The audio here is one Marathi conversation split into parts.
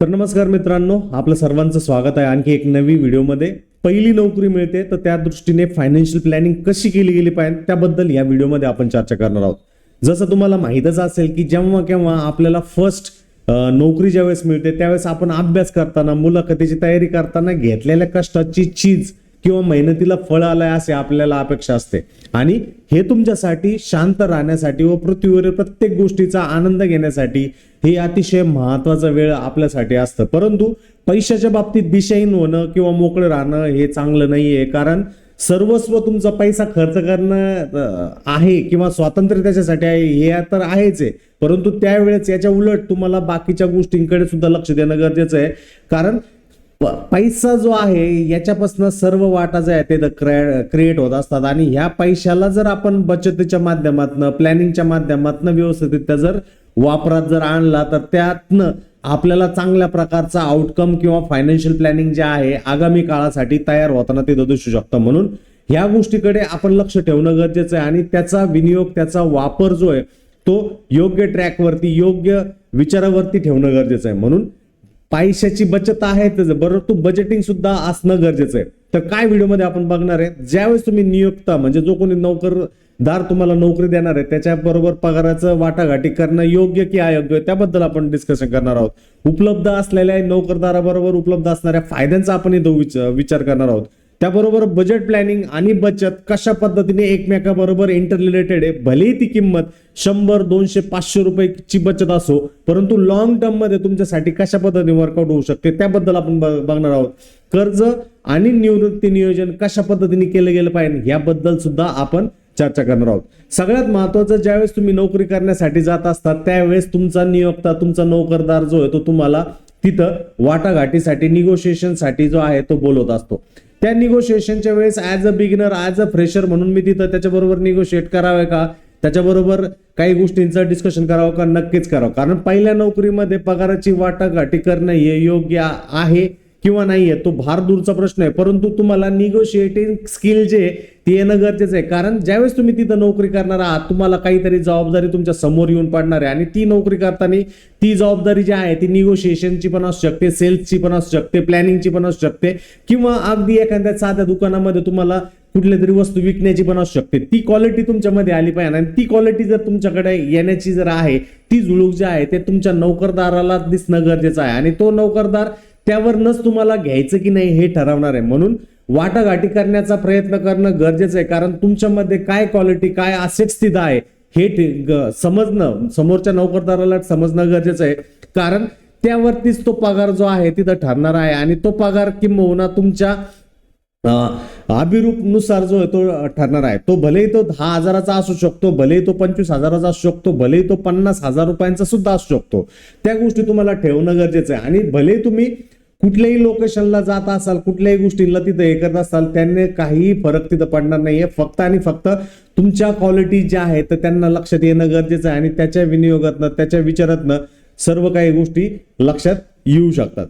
तर नमस्कार मित्रांनो आपलं सर्वांचं स्वागत आहे आणखी एक नवी व्हिडिओमध्ये. पहिली नोकरी मिळते तर त्या दृष्टीने फायनान्शियल प्लॅनिंग कशी केली गेली पाहिजे त्याबद्दल या व्हिडिओमध्ये आपण चर्चा करणार आहोत. जसं तुम्हाला माहीतच असेल की जेव्हा केव्हा आपल्याला फर्स्ट नोकरी ज्यावेळेस मिळते त्यावेळेस आपण अभ्यास करताना मुलाखतीची तयारी करताना घेतलेल्या कष्टाची चीज किंवा मेहनतीला फळ आलंय असे आपल्याला अपेक्षा असते. आणि हे तुमच्यासाठी शांत राहण्यासाठी व पृथ्वीवरील प्रत्येक गोष्टीचा आनंद घेण्यासाठी हे अतिशय महत्त्वाचा वेळ आपल्यासाठी असतं. परंतु पैशाच्या बाबतीत दिशाहीन होणं किंवा मोकळं राहणं हे चांगलं नाहीये. कारण सर्वस्व तुमचा पैसा खर्च करणं आहे किंवा स्वातंत्र्य त्याच्यासाठी आहे हे तर आहेच आहे. परंतु त्यावेळेस याच्या उलट तुम्हाला बाकीच्या गोष्टींकडे सुद्धा लक्ष देणं गरजेचं आहे. कारण पैसा जो आहे याच्यापासून सर्व वाटा जे आहे ते क्रिएट होत असतात. आणि ह्या पैशाला जर आपण बचतीच्या माध्यमातनं प्लॅनिंगच्या माध्यमातनं व्यवस्थितरित्या जर वापरात जर आणला तर त्यातनं आपल्याला चांगल्या प्रकारचा आउटकम किंवा फायनान्शियल प्लॅनिंग जे आहे आगामी काळासाठी तयार होताना ते दिसू शकतं. म्हणून ह्या गोष्टीकडे आपण लक्ष ठेवणं गरजेचं आहे. आणि त्याचा विनियोग त्याचा वापर जो आहे तो योग्य ट्रॅकवरती योग्य विचारावरती ठेवणं गरजेचं आहे. म्हणून पैशाची बचत आहे त्याचं. बरोबर तू बजेटिंग सुद्धा असणं गरजेचं आहे. तर काय व्हिडिओमध्ये आपण बघणार आहे? ज्यावेळेस तुम्ही नियोक्ता म्हणजे जो कोणी नोकरदार तुम्हाला नोकरी देणार आहे त्याच्याबरोबर पगाराचं वाटाघाटी करणं योग्य की अयोग्य त्याबद्दल आपण डिस्कशन करणार आहोत. उपलब्ध असलेल्या नोकरदाराबरोबर उपलब्ध असणाऱ्या फायद्यांचा आपण इथं विचार करणार आहोत. त्याबरोबर बजेट प्लॅनिंग आणि बचत कशा पद्धतीने एकमेकाबरोबर इंटररिलेटेड आहे भलेही ती किंमत शंभर दोनशे पाचशे रुपयेची बचत असो परंतु लॉंग टर्ममध्ये तुमच्यासाठी कशा पद्धतीने वर्कआउट होऊ शकते त्याबद्दल आपण बघणार आहोत. कर्ज आणि निवृत्ती नियोजन कशा पद्धतीने केलं गेलं पाहिजे याबद्दल सुद्धा आपण चर्चा करणार आहोत. सगळ्यात महत्वाचं ज्यावेळेस तुम्ही नोकरी करण्यासाठी जात असता त्यावेळेस तुमचा नियोक्ता तुमचा नोकरदार जो आहे तो तुम्हाला तिथं वाटाघाटीसाठी निगोशिएशनसाठी जो आहे तो बोलवत असतो. त्या निगोशिएशनच्या वेळेस as a beginner as a fresher म्हणून मी तिथं त्याच्याबरोबर निगोशिएट करावे का? त्याच्याबरोबर काही गोष्टींचं डिस्कशन करावं का? नक्कीच करावं. कारण पहिल्या नोकरीमध्ये पगाराची वाटाघाटी करणं हे योग्य आहे. किंवा नाहीये तो भार दूरचा प्रश्न आहे. परंतु तुम्हाला निगोशिएटिंग स्किल जे आहे, ते येणं गरजेचं आहे. कारण ज्यावेळेस तुम्ही तिथं नोकरी करणार आहात तुम्हाला काहीतरी जबाबदारी तुमच्यासमोर येऊन पडणार आहे. आणि ती नोकरी करताना ती जबाबदारी जी आहे ती निगोशिएशनची पण असू शकते सेल्सची पण असू शकते प्लॅनिंगची पण असू शकते किंवा अगदी एखाद्या साध्या दुकानामध्ये तुम्हाला कुठल्या तरी वस्तू विकण्याची पण असू शकते. ती क्वालिटी तुमच्यामध्ये आली पाहिजे. आणि ती क्वालिटी जर तुमच्याकडे येण्याची जर आहे ती जुळूक जी आहे ते तुमच्या नोकरदाराला दिसणं गरजेचं आहे. आणि तो नोकरदार त्यावरनच तुम्हाला घ्यायचं की नाही हे ठरवणार आहे. म्हणून वाटाघाटी करण्याचा प्रयत्न करणं गरजेचं आहे. कारण तुमच्यामध्ये काय क्वालिटी काय असेट्स तिथं आहे हे समजणं समोरच्या नोकरदाराला समजणं गरजेचं आहे. कारण त्यावरतीच तो पगार जो आहे तिथं ठरणार आहे. आणि तो पगार किंबहुना तुमच्या अभिरूपनुसार जो आहे तो ठरणार आहे. तो भलेही तो दहा हजाराचा असू शकतो भलेही तो पंचवीस हजाराचा असू शकतो भलेही तो पन्नास हजार रुपयांचा सुद्धा असू शकतो. त्या गोष्टी तुम्हाला ठेवणं गरजेचं आहे. आणि भले तुम्ही कुठल्याही लोकेशनला जात असाल कुठल्याही गोष्टींना तिथं हे करत असाल त्यांनी काहीही फरक तिथं पडणार नाहीये. फक्त आणि फक्त तुमच्या क्वालिटी ज्या आहेत तर त्यांना लक्षात येणं गरजेचं आहे आणि त्याच्या विनियोगातनं त्याच्या विचारातनं सर्व काही गोष्टी लक्षात येऊ शकतात.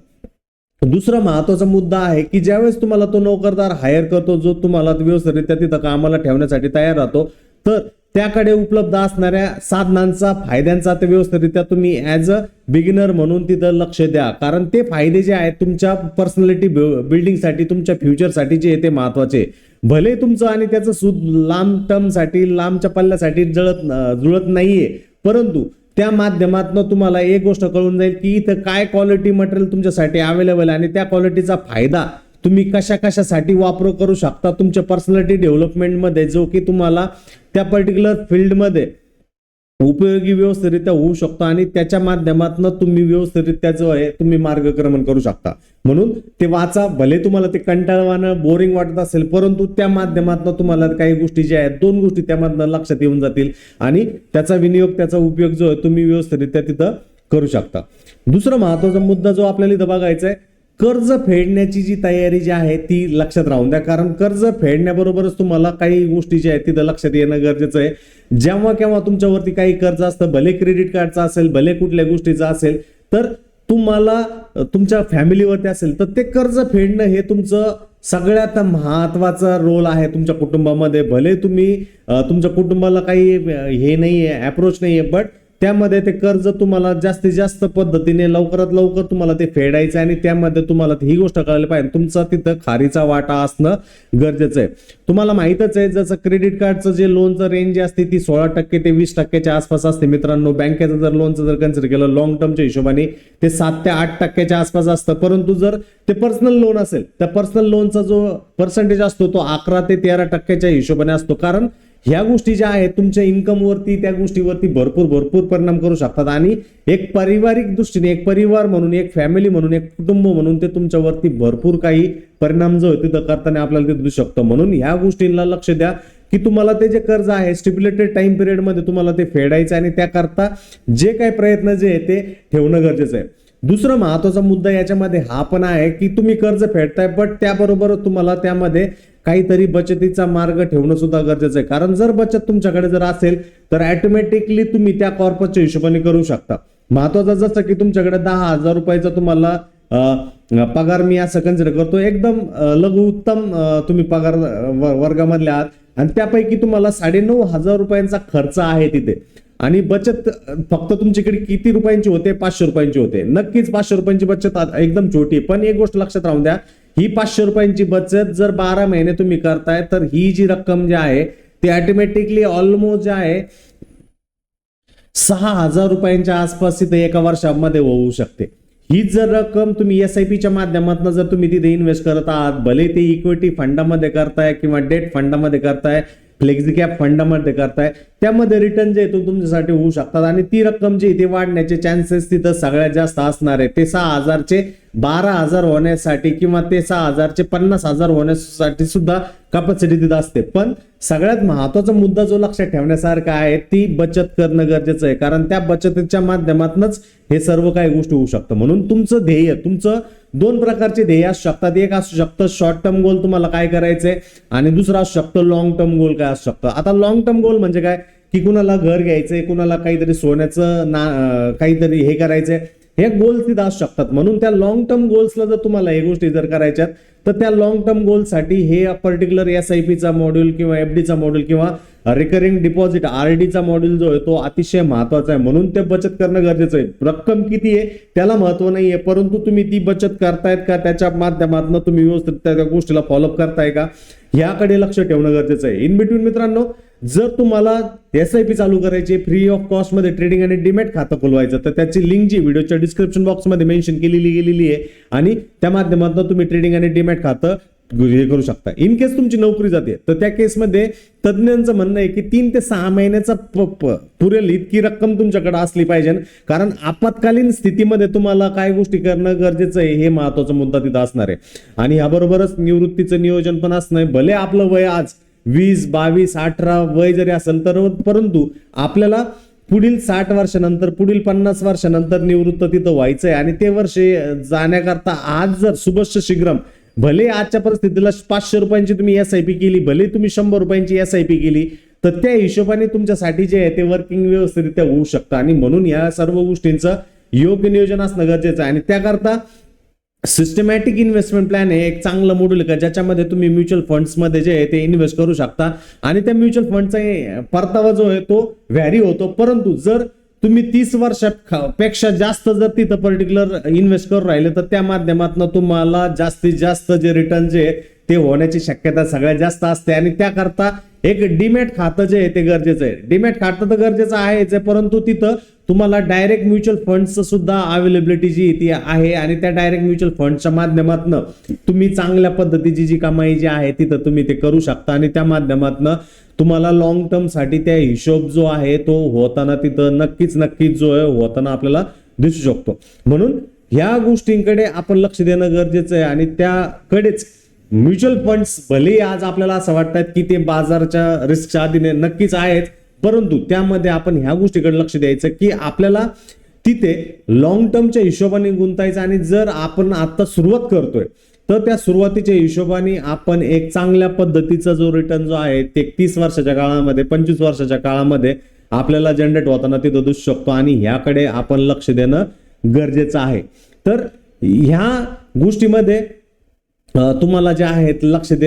दुसरा महत्त्वाचा मुद्दा आहे की ज्यावेळेस तुम्हाला तो नोकरदार हायर करतो जो तुम्हाला व्यवस्थितरित्या तिथं कामाला ठेवण्यासाठी तयार राहतो तर त्याकडे उपलब्ध असणाऱ्या साधनांचा फायद्यांचा ते व्यवस्थितरित्या तुम्ही ॲज अ बिगिनर म्हणून तिथं लक्ष द्या. कारण ते फायदे जे आहेत तुमच्या पर्सनॅलिटी बिल्डिंगसाठी तुमच्या फ्युचरसाठी जे आहे ते महत्त्वाचे. भले तुमचं आणि त्याचं सूद लांब टर्मसाठी लांबच्या पल्ल्यासाठी जळत जुळत नाहीये. परंतु त्या माध्यमातून तुम्हाला एक गोष्ट कळून जाईल की इथं काय क्वालिटी मटेरियल तुमच्यासाठी अवेलेबल आहे आणि त्या क्वालिटीचा फायदा तुम्ही कशा कशासाठी वापर करू शकता तुमच्या पर्सनॅलिटी डेव्हलपमेंटमध्ये जो की तुम्हाला त्या पर्टिक्युलर फील्डमध्ये उपयोगी व्यवस्थितरित्या होऊ शकतो आणि त्याच्या माध्यमातून तुम्ही व्यवस्थितरित्या जो आहे तुम्ही मार्गक्रमण करू शकता. म्हणून ते वाचा भले तुम्हाला ते कंटाळवानं बोरिंग वाटत असेल परंतु त्या माध्यमातून तुम्हाला काही गोष्टी ज्या आहेत दोन गोष्टी त्यामधनं लक्षात येऊन जातील आणि त्याचा विनियोग त्याचा उपयोग जो आहे तुम्ही व्यवस्थितरित्या तिथं करू शकता. दुसरा महत्त्वाचा मुद्दा जो आपल्याला इथं बघायचा आहे कर्ज फेडण्याची जी तयारी जी आहे ती लक्षात राहून द्या. कारण कर्ज फेडण्याबरोबरच तुम्हाला काही गोष्टी ज्या आहेत तिथं लक्षात येणं गरजेचं आहे. जेव्हा केव्हा तुमच्यावरती काही कर्ज असतं भले क्रेडिट कार्डचं असेल भले कुठल्या गोष्टीचं असेल तर तुम्हाला तुमच्या फॅमिलीवरती असेल तर ते कर्ज फेडणं हे तुमचं सगळ्यात महत्त्वाचा रोल आहे तुमच्या कुटुंबामध्ये. भले तुम्ही तुमच्या कुटुंबाला काही हे नाही आहे अप्रोच आहे बट त्यामध्ये ते कर्ज तुम्हाला जास्तीत जास्त पद्धतीने लवकरात लवकर तुम्हाला ते फेडायचं आहे आणि त्यामध्ये तुम्हाला ही गोष्ट कळायला पाहिजे. तुमचा तिथं खारीचा वाटा असणं गरजेचं आहे. तुम्हाला माहितच आहे जसं क्रेडिट कार्डचं जे लोनचं रेंज असते ती सोळा टक्के ते वीस टक्क्याच्या आसपास असते. मित्रांनो बँकेचं जर लोनचं जर कन्सिडर केलं लॉंग टर्मच्या हिशोबाने ते सात ते आठ टक्क्याच्या आसपास असतं. परंतु जर ते पर्सनल लोन असेल तर पर्सनल लोनचा जो पर्सेंटेज असतो तो अकरा ते तेरा टक्क्याच्या हिशोबाने असतो. कारण ह्या गोष्टी ज्या आहेत तुमच्या इन्कमवरती त्या गोष्टीवरती भरपूर भरपूर परिणाम करू शकतात. आणि एक पारिवारिक दृष्टीने एक परिवार म्हणून एक फॅमिली म्हणून एक कुटुंब म्हणून ते तुमच्यावरती भरपूर काही परिणाम जो आहे तिथं करताना आपल्याला ते दिसू शकतं. म्हणून ह्या गोष्टींना लक्ष द्या की तुम्हाला ते जे कर्ज आहे स्टिप्युलेटेड टाइम पिरियडमध्ये तुम्हाला ते फेडायचं आहे आणि त्याकरता जे काही प्रयत्न जे आहे ते ठेवणं गरजेचं आहे. दुसरा महत्त्वाचा मुद्दा याच्यामध्ये हा पण आहे की तुम्ही कर्ज फेडताय बट त्याबरोबर तुम्हाला त्यामध्ये काहीतरी बचतीचा मार्ग ठेवणं सुद्धा गरजेचं आहे. कारण जर बचत तुमच्याकडे जर असेल तर ऑटोमॅटिकली तुम्ही त्या कॉर्पसच्या हिशोबाने करू शकता. महत्वाचं जसं की तुमच्याकडे दहा हजार रुपयाचा तुम्हाला पगार मी असं कन्सिडर करतो एकदम लघु उत्तम तुम्ही पगार वर्गामधल्या वर्गामधले आहात. आणि त्यापैकी तुम्हाला साडेनऊ हजार रुपयांचा खर्च आहे तिथे. आणि बचत फक्त तुमच्याकडे किती रुपयांची होते? पाचशे रुपयांची होते. नक्कीच पाचशे रुपयांची बचत एकदम छोटी पण एक गोष्ट लक्षात राहून द्या ही पाचशे रुपयांची बचत जर बारा महिने तुम्ही करताय तर ही जी रक्कम जी आहे ती ऑटोमॅटिकली ऑलमोस्ट जे आहे सहा हजार रुपयांच्या आसपास तिथे एका वर्षामध्ये होऊ शकते. ही जर रक्कम तुम्ही एस आय पीच्या माध्यमातून जर तुम्ही तिथे इन्व्हेस्ट करत आहात भले ते इक्विटी फंडामध्ये करताय किंवा डेट फंडामध्ये करताय फ्लेक्झी कॅप फंडामध्ये करताय त्यामध्ये रिटर्न जे तो तुमच्यासाठी होऊ शकतात. आणि ती रक्कम जी इथे वाढण्याचे चान्सेस तिथं सगळ्यात जास्त असणार आहे. ते सहा हजारचे बारा हजार होण्यासाठी किंवा ते सहा हजारचे पन्नास हजार होण्यासाठी सुद्धा कॅपॅसिटी तिथं असते. पण सगळ्यात महत्त्वाचा मुद्दा जो लक्षात ठेवण्यासारखा आहे ती बचत करणं गरजेचं आहे. कारण त्या बचतीच्या माध्यमातूनच हे सर्व काही गोष्टी होऊ शकतं. म्हणून तुमचं ध्येय तुमचं दोन प्रकारचे ध्येय असू शकतात. एक असू शकतं शॉर्ट टर्म गोल तुम्हाला काय करायचंय आणि दुसरं असू शकतं लॉंग टर्म गोल काय असू शकतं. आता लॉंग टर्म गोल म्हणजे काय? की कुणाला घर घ्यायचंय कुणाला काहीतरी सोन्याचं ना काहीतरी हे करायचंय. हे गोल्स तिथं असू शकतात. म्हणून त्या लॉंग टर्म गोल्सला जर तुम्हाला हे गोष्टी जर करायच्यात तर त्या लॉंग टर्म गोलसाठी हे पर्टिक्युलर एस आय पीचा मॉड्यूल किंवा एफ डीचा मॉड्यूल किंवा रिकरिंग डिपॉझिट आर डीचा मॉड्यूल जो आहे तो अतिशय महत्त्वाचा आहे. म्हणून ते बचत करणं गरजेचं आहे. रक्कम किती आहे त्याला महत्त्व नाहीये परंतु तुम्ही ती बचत करतायत का त्याच्या माध्यमातून तुम्ही व्यवस्थित त्या त्या गोष्टीला फॉलोअप करताय का याकडे लक्ष ठेवणं गरजेचं आहे. इन बिटवीन मित्रांनो जर तुम्हाला एस आय पी चालू करायची फ्री ऑफ कॉस्टमध्ये ट्रेडिंग आणि डिमेट खातं खोलवायचं तर त्याची लिंक जी व्हिडिओच्या डिस्क्रिप्शन बॉक्समध्ये मेन्शन केलेली गेलेली आहे. आणि त्या माध्यमातून तुम्ही ट्रेडिंग आणि डिमेट खातं हे करू शकता. इन केस तुमची नोकरी जाते तर त्या केसमध्ये तज्ज्ञांचं म्हणणं आहे की तीन ते सहा महिन्याचा प- पुरेल इतकी रक्कम तुमच्याकडे असली पाहिजे. कारण आपत्कालीन स्थितीमध्ये तुम्हाला काय गोष्टी करणं गरजेचं आहे हे महत्त्वाचा मुद्दा तिथं असणार आहे. आणि याबरोबरच निवृत्तीचं नियोजन पण असणं आहे. भले आपलं वय आज वीस बावीस अठरा वय जरी असेल तर परंतु आपल्याला पुढील साठ वर्षानंतर पुढील पन्नास वर्षानंतर निवृत्त तिथं व्हायचंय. आणि ते वर्ष जाण्याकरता आज जर सुभाष शीघ्रम भले आजच्या परिस्थितीला पाचशे रुपयांची तुम्ही एस आय पी केली भले तुम्ही शंभर रुपयांची एस आय पी केली तर त्या हिशोबाने तुमच्यासाठी जे आहे ते वर्किंग व्यवस्थितरित्या होऊ शकतं. आणि म्हणून या सर्व गोष्टींचं योग्य नियोजन असणं गरजेचं आहे. आणि त्याकरता सिस्टमॅटिक इन्व्हेस्टमेंट प्लॅन हे एक चांगलं मॉड्यूल का ज्याच्यामध्ये तुम्ही म्युच्युअल फंड्समध्ये जे आहे ते इन्व्हेस्ट करू शकता. आणि त्या म्युच्युअल फंडचा परतावा जो आहे तो व्हॅरी होतो. परंतु जर तुम्ही तीस वर्षापेक्षा जास्त जर तिथं पर्टिक्युलर इन्व्हेस्ट करून राहिले तर त्या माध्यमातून तुम्हाला जास्तीत जास्त जे रिटर्न जे ते होण्याची शक्यता सगळ्यात जास्त असते आणि त्याकरता एक डिमेट खातं जे आहे ते गरजेचं आहे. डिमेट खातं तर गरजेचं आहेच आहे परंतु तिथं तुम्हाला डायरेक्ट म्युच्युअल फंडचं सुद्धा अवेलेबिलिटी जी ती आहे आणि त्या डायरेक्ट म्युच्युअल फंडच्या माध्यमातून तुम्ही चांगल्या पद्धतीची जी कमाई जी आहे तिथं तुम्ही ते करू शकता आणि त्या माध्यमातून तुम्हाला लॉंग टर्मसाठी त्या हिशोब जो आहे तो होताना तिथं नक्कीच नक्कीच जो आहे होताना आपल्याला दिसू शकतो. म्हणून ह्या गोष्टींकडे आपण लक्ष देणं गरजेचं आहे आणि त्याकडेच म्युच्युअल फंड्स भले आज आपल्याला असं वाटतात की ते बाजारच्या रिस्कच्या अधीने नक्कीच आहेत परंतु त्यामध्ये आपण ह्या गोष्टीकडे लक्ष द्यायचं की आपल्याला तिथे लॉंग टर्मच्या हिशोबाने गुंतायचं आणि जर आपण आता सुरुवात करतोय तर त्या सुरुवातीच्या हिशोबाने आपण एक चांगल्या पद्धतीचा जो रिटर्न जो आहे ते तीस वर्षाच्या काळामध्ये पंचवीस वर्षाच्या काळामध्ये आपल्याला जनरेट होताना तिथं दिसू शकतो आणि ह्याकडे आपण लक्ष देणं गरजेचं आहे. तर ह्या गोष्टीमध्ये तुम्हाला जे आहेत लक्ष दे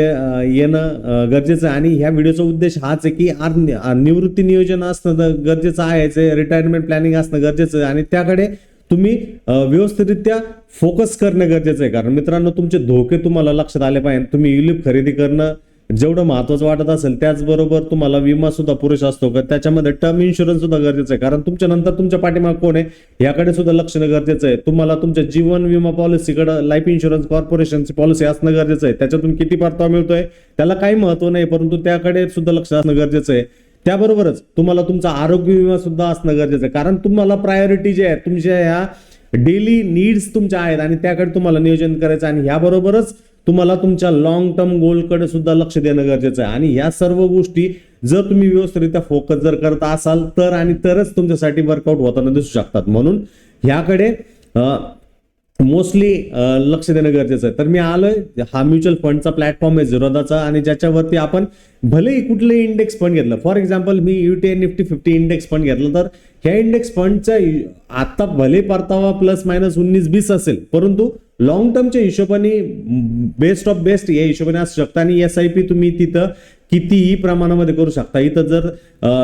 येणं गरजेचं आहे. आणि ह्या व्हिडिओचा उद्देश हाच आहे की आ- निवृत्ती नियोजन असणं गरजेचं आहेच आहे. रिटायरमेंट प्लॅनिंग असणं गरजेचं आहे. आणि त्याकडे तुम्ही व्यवस्थितरित्या फोकस करणं गरजेचं आहे. कारण मित्रांनो तुमचे धोके तुम्हाला लक्षात आले पाहिजे. तुम्ही युलिप खरेदी करणं जेवढं महत्वाचं वाटत असेल त्याचबरोबर तुम्हाला विमा सुद्धा पुरेसा असतो. का त्याच्यामध्ये टर्म इन्शुरन्स सुद्धा गरजेचं आहे. कारण तुमच्या नंतर तुमच्या पाठीमाग कोण आहे याकडे सुद्धा लक्ष गरजेचं आहे. तुम्हाला तुमच्या जीवन विमा पॉलिसीकडे लाईफ इन्शुरन्स कॉर्पोरेशनची पॉलिसी असणं गरजेचं आहे. त्याच्यातून किती परतावा मिळतोय त्याला काही महत्त्व नाही परंतु त्याकडे सुद्धा लक्ष असणं गरजेचं आहे. त्याबरोबरच तुम्हाला तुमचा आरोग्य विमा सुद्धा असणं गरजेचं आहे. कारण तुम्हाला प्रायोरिटी जे आहे तुमच्या ह्या डेली नीड्स तुमच्या आहेत आणि त्याकडे तुम्हाला नियोजन करायचं आणि ह्याबरोबरच तुम्हाला तुमच्या लॉंग टर्म गोलकडे सुद्धा लक्ष देणं गरजेचं आहे. आणि ह्या सर्व गोष्टी जर तुम्ही व्यवस्थितरित्या फोकस जर करत असाल तर आणि तरच तुमच्यासाठी वर्कआउट होताना दिसू शकतात. म्हणून ह्याकडे मोस्टली लक्ष देणं गरजेचं आहे. तर मी आलोय हा म्युच्युअल फंडचा प्लॅटफॉर्म आहे झिरोदाचा आणि ज्याच्यावरती आपण भलेही कुठले इंडेक्स फंड घेतलं. For example me UTI Nifty fifty index fund घेतलं तर ह्या इंडेक्स फंडचा आता भले परतावा प्लस मायनस उन्नीस बीस असेल परंतु लॉंग टर्मच्या हिशोबाने बेस्ट ऑफ बेस्ट या हिशोबाने असू शकता. आणि एस आय पी तुम्ही तिथं कितीही प्रमाणामध्ये करू शकता. इथं जर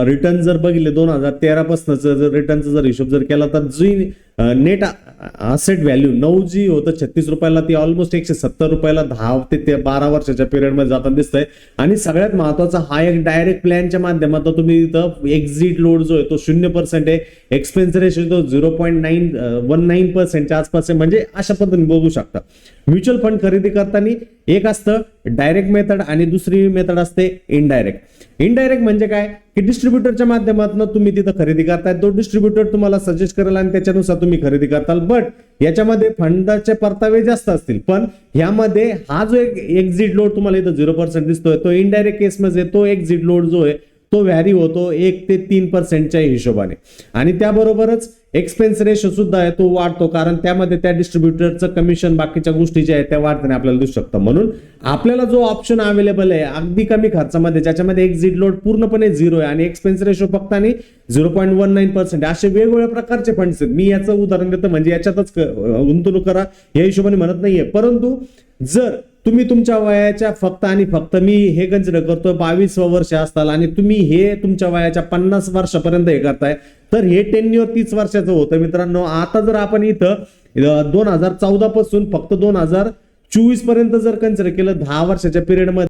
रिटर्न जर बघितले दोन हजार तेरापासूनच जर रिटर्नचा जर हिशोब जर केला तर जी नेट असेट व्हॅल्यू नऊ जी होतं छत्तीस रुपयाला ती ऑलमोस्ट एकशे सत्तर रुपयाला दहा ते ते बारा वर्षाच्या पिरियडमध्ये जाताना दिसतंय. आणि सगळ्यात महत्त्वाचा हा एक डायरेक्ट प्लॅनच्या माध्यमातून तुम्ही इथं एक्झिट लोड जो आहे तो शून्य पर्सेंट आहे. एक्सपेन्स रेशो तो zero point nine one nine पर्सेंटच्या आसपास आहे. म्हणजे अशा पद्धतीने बघू शकता. म्युच्युअल फंड खरेदी करताना एक असतं डायरेक्ट मेथड आणि दुसरी मेथड असते इनडायरेक्ट इनडायरेक्ट म्हणजे काय? की डिस्ट्रीब्युटरच्या माध्यमातून तुम्ही तिथं खरेदी करताय तो डिस्ट्रीब्युटर तुम्हाला सजेस्ट करेल आणि त्याच्यानुसार तुम्ही खरेदी करताल. बट याच्यामध्ये फंडाचे परतावे जास्त असतील. पण ह्यामध्ये हा जो एक एक्झिट लोड तुम्हाला इथं झिरो पर्सेंट दिसतोय तो इनडायरेक्ट केसमध्ये तो एक्झिट लोड जो आहे तो व्हॅरी होतो एक ते तीन पर्सेंटच्या हिशोबाने. आणि त्याबरोबरच एक्सपेन्स रेशो सुद्धा आहे तो वाढतो कारण त्यामध्ये त्या डिस्ट्रीब्युटरचं कमिशन बाकीच्या गोष्टी ज्या आहेत त्या वाढताना आपल्याला दिसू शकतं म्हणून आपल्याला जो ऑप्शन अवेलेबल आहे अगदी कमी खर्चामध्ये ज्याच्यामध्ये एक्झिट लोड पूर्णपणे झिरो आहे आणि एक्सपेन्स रेशो फक्त आणि zero point one nine percent असे वेगवेगळ्या प्रकारचे फंड्स आहेत. मी याचं उदाहरण देतो म्हणजे याच्यातच गुंतवणूक करा या हिशोबाने म्हणत नाहीये. परंतु जर तुम्ही तुमच्या वयाच्या फक्त आणि फक्त मी हे कन्सिडर करतो बावीस वर्ष असताल आणि तुम्ही हे तुमच्या वयाच्या पन्नास वर्षापर्यंत हे करताय तर हे टेन्युअर तीस वर्षाचं होतं. मित्रांनो आता जर आपण इथं दोन हजार चौदा पासून फक्त दोन हजार चोवीसपर्यंत जर कन्सिडर केलं दहा वर्षाच्या पिरियडमध्ये